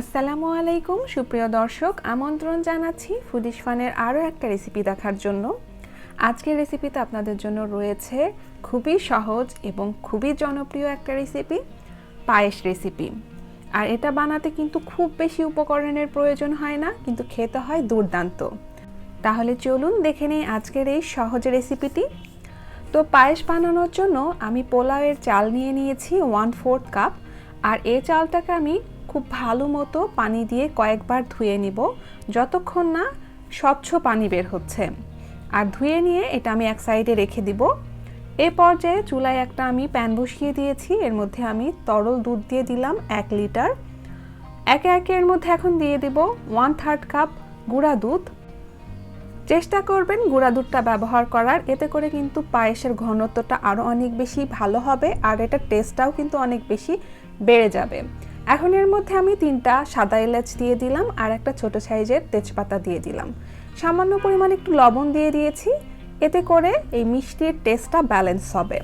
আসসালামু আলাইকুম, সুপ্রিয় দর্শক। আমন্ত্রণ জানাচ্ছি ফুডিশ ফানের আরও একটা রেসিপি দেখার জন্য। আজকের রেসিপিতে আপনাদের জন্য রয়েছে খুবই সহজ এবং খুবই জনপ্রিয় একটা রেসিপি পায়েস রেসিপি আর এটা বানাতে কিন্তু খুব বেশি উপকরণের প্রয়োজন হয় না, কিন্তু খেতে হয় দুর্দান্ত। তাহলে চলুন দেখে নিই আজকের এই সহজ রেসিপিটি তো পায়েস বানানোর জন্য আমি পোলাওয়ের চাল নিয়ে নিয়েছি ওয়ান ফোর্থ কাপ। আর এই চালটাকে আমি খুব ভালো মতো পানি দিয়ে কয়েকবার ধুয়ে নিব। যতক্ষণ না স্বচ্ছ পানি বের হচ্ছে। আর ধুয়ে নিয়ে এটা আমি এক সাইডে রেখে দিব। এ পর্যায়ে চুলায় একটা আমি প্যান বসিয়ে দিয়েছি। এর মধ্যে আমি তরল দুধ দিয়ে দিলাম এক লিটার। একে একে এর মধ্যে এখন দিয়ে দিব ওয়ান থার্ড কাপ গুঁড়া দুধ। চেষ্টা করবেন গুঁড়া দুধটা ব্যবহার করার। এতে করে কিন্তু পায়েসের ঘনত্বটা আরও অনেক বেশি ভালো হবে। আর এটার টেস্টটাও কিন্তু অনেক বেশি বেড়ে যাবে। এখন এর মধ্যে আমি তিনটা সাদা এলাচ দিয়ে দিলাম আর একটা ছোট সাইজের তেজপাতা দিয়ে দিলাম। সামান্য পরিমাণ একটু লবণ দিয়ে দিয়েছি, এতে করে এই মিষ্টির টেস্টটা ব্যালেন্স হবে।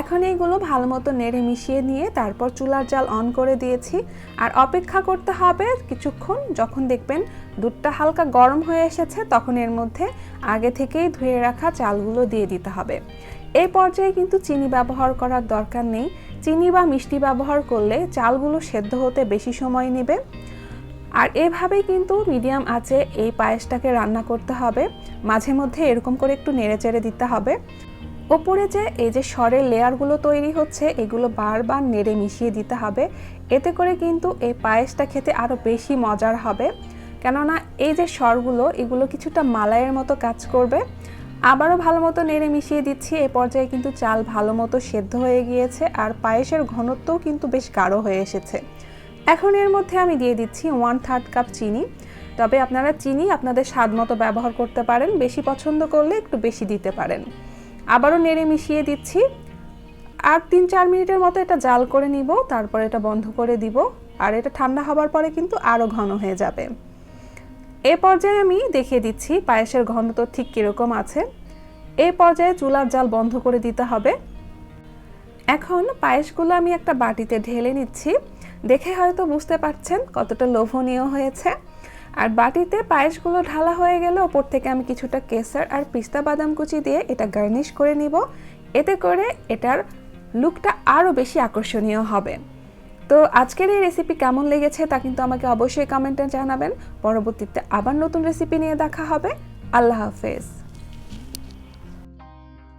এখন এইগুলো ভালো মতো নেড়ে মিশিয়ে নিয়ে তারপর চুলার জাল অন করে দিয়েছি আর অপেক্ষা করতে হবে কিছুক্ষণ যখন দেখবেন দুধটা হালকা গরম হয়ে এসেছে, তখন এর মধ্যে আগে থেকেই ধুয়ে রাখা চালগুলো দিয়ে দিতে হবে। এই পর্যায়ে কিন্তু চিনি ব্যবহার করার দরকার নেই। চিনি বা মিষ্টি ব্যবহার করলে চালগুলো সেদ্ধ হতে বেশি সময় নেবে। আর এভাবেই কিন্তু মিডিয়াম আঁচে এই পায়েসটাকে রান্না করতে হবে। মাঝে মধ্যে এরকম করে একটু নেড়ে চেড়ে দিতে হবে। ওপরে যে এই যে স্বরের লেয়ারগুলো তৈরি হচ্ছে, এগুলো বারবার নেড়ে মিশিয়ে দিতে হবে। এতে করে কিন্তু এই পায়েসটা খেতে আরও বেশি মজার হবে। কেননা এই যে স্বরগুলো এগুলো কিছুটা মালাইয়ের মতো কাজ করবে। আবারও ভালো মতো নেড়ে মিশিয়ে দিচ্ছি। এ পর্যায়ে কিন্তু চাল ভালো মতো সেদ্ধ হয়ে গিয়েছে আর পায়েসের ঘনত্বও কিন্তু বেশ গাঢ় হয়ে এসেছে। এখন এর মধ্যে আমি দিয়ে দিচ্ছি ওয়ান থার্ড কাপ চিনি। তবে আপনারা চিনি আপনাদের স্বাদ মতো ব্যবহার করতে পারেন, বেশি পছন্দ করলে একটু বেশি দিতে পারেন। আবারও নেড়ে মিশিয়ে দিচ্ছি। আর তিন চার মিনিটের মতো এটা জাল করে নিব, তারপর এটা বন্ধ করে দিব। আর এটা ঠান্ডা হবার পরে কিন্তু আরও ঘন হয়ে যাবে। এ পর্যায়ে আমি দেখিয়ে দিচ্ছি পায়েসের ঘনত্ব ঠিক কীরকম আছে। এই পর্যায়ে চুলার জাল বন্ধ করে দিতে হবে। এখন পায়েসগুলো আমি একটা বাটিতে ঢেলে নিচ্ছি। দেখে হয়তো বুঝতে পারছেন কতটা লোভনীয় হয়েছে। আর বাটিতে পায়েসগুলো ঢালা হয়ে গেলে ওপর থেকে আমি কিছুটা কেসার আর পিস্তা বাদাম কুচি দিয়ে এটা গার্নিশ করে নিব। এতে করে এটার লুকটা আরও বেশি আকর্ষণীয় হবে। তো আজকের এই রেসিপি কেমন লেগেছে তা কিন্তু আমাকে অবশ্যই কমেন্টে জানাবেন। পরবর্তীতে আবার নতুন রেসিপি নিয়ে দেখা হবে। আল্লাহ হাফেজ।